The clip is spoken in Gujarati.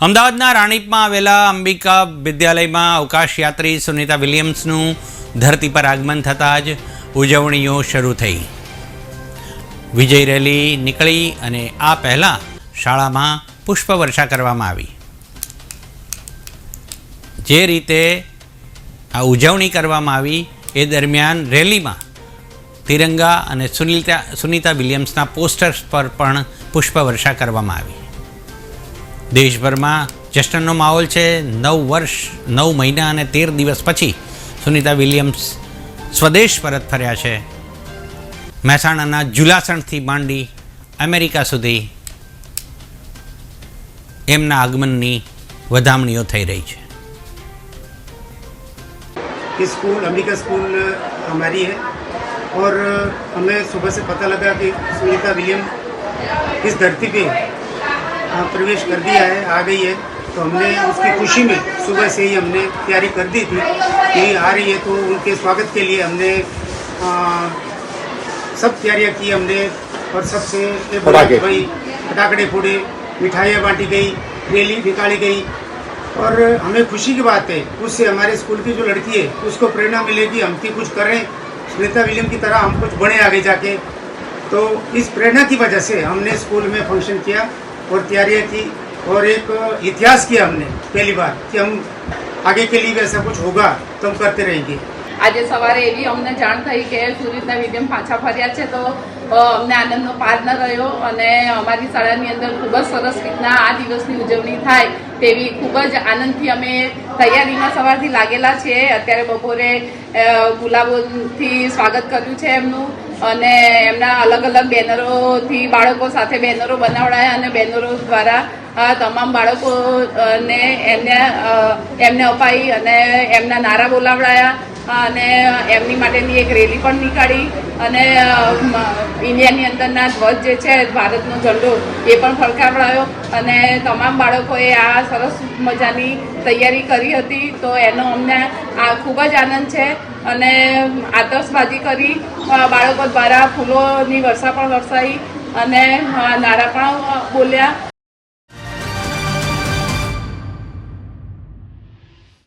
અમદાવાદના રાણીપમાં આવેલા અંબિકા વિદ્યાલયમાં અવકાશયાત્રી સુનિતા વિલિયમ્સનું ધરતી પર આગમન થતાં જ ઉજવણીઓ શરૂ થઈ. વિજય રેલી નીકળી અને આ પહેલાં શાળામાં પુષ્પવર્ષા કરવામાં આવી. જે રીતે આ ઉજવણી કરવામાં આવી એ દરમિયાન રેલીમાં તિરંગા અને સુનિતા સુનિતા વિલિયમ્સના પોસ્ટર્સ પર પણ પુષ્પવર્ષા કરવામાં આવી. દેશભરમાં જશ્નનો માહોલ છે નવ વર્ષ નવ મહિના અને તેર દિવસ પછી સુનિતા વિલિયમ્સ સ્વદેશ પરત ફર્યા છે મહેસાણાના જુલાસણથી માંડી અમેરિકા સુધી એમના આગમનની વધામણીઓ થઈ રહી છે ये स्कूल अंबिका स्कूल हमारी है और हमें सुबह से पता लगा कि सुनीता विलियम इस धरती पे अ, प्रवेश कर दिया है आ गई है। तो हमने उसकी खुशी में सुबह से ही हमने तैयारी कर दी थी कि आ रही है तो उनके स्वागत के लिए हमने अ, सब तैयारियाँ की हमने और सबसे भाई पटाखड़े फोड़े मिठाइयाँ बांटी गई रैली निकाली गई। और हमें खुशी की बात है उससे हमारे स्कूल की जो लड़की है उसको प्रेरणा मिलेगी हम भी कुछ करें। सुनीता विलियम की तरह हम कुछ बने आगे जाके। तो इस प्रेरणा की वजह से हमने स्कूल में फ़ंक्शन किया। और तैयारियां की और एक इतिहास किया हमने पहली बार कि हम आगे के लिए भी ऐसा कुछ होगा तो हम करते रहेंगे આજે સવારે એવી અમને જાણ થઈ કે સુરતના મીડિયમ પાછા ફર્યા છે તો અમને આનંદનો પાર ન રહ્યો અને અમારી શાળાની અંદર ખૂબ જ સરસ રીતના આ દિવસની ઉજવણી થાય તેવી ખૂબ જ આનંદથી અમે તૈયારીમાં સવારથી લાગેલા છીએ અત્યારે બપોરે ગુલાબોથી સ્વાગત કર્યું છે એમનું અને એમના અલગ અલગ બેનરોથી બાળકો સાથે બેનરો બનાવડાયા અને બેનરો દ્વારા તમામ બાળકોને એમને એમને અપાઈ અને એમના નારા બોલાવડાયા. અને એમની માટેની એક રેલી પણ નીકાળી અને ઇન્ડિયાની અંદરના ધ્વજ જે છે, ભારતનો ઝંડો, એ પણ ફરકાવડાયો અને તમામ બાળકોએ આ સરસ મજાની તૈયારી કરી હતી. તો એનો અમને આ ખૂબ જ આનંદ છે અને આતશબાજી કરી બાળકો દ્વારા ફૂલોની વર્ષા પણ વરસાઈ અને નારા પણ બોલ્યા.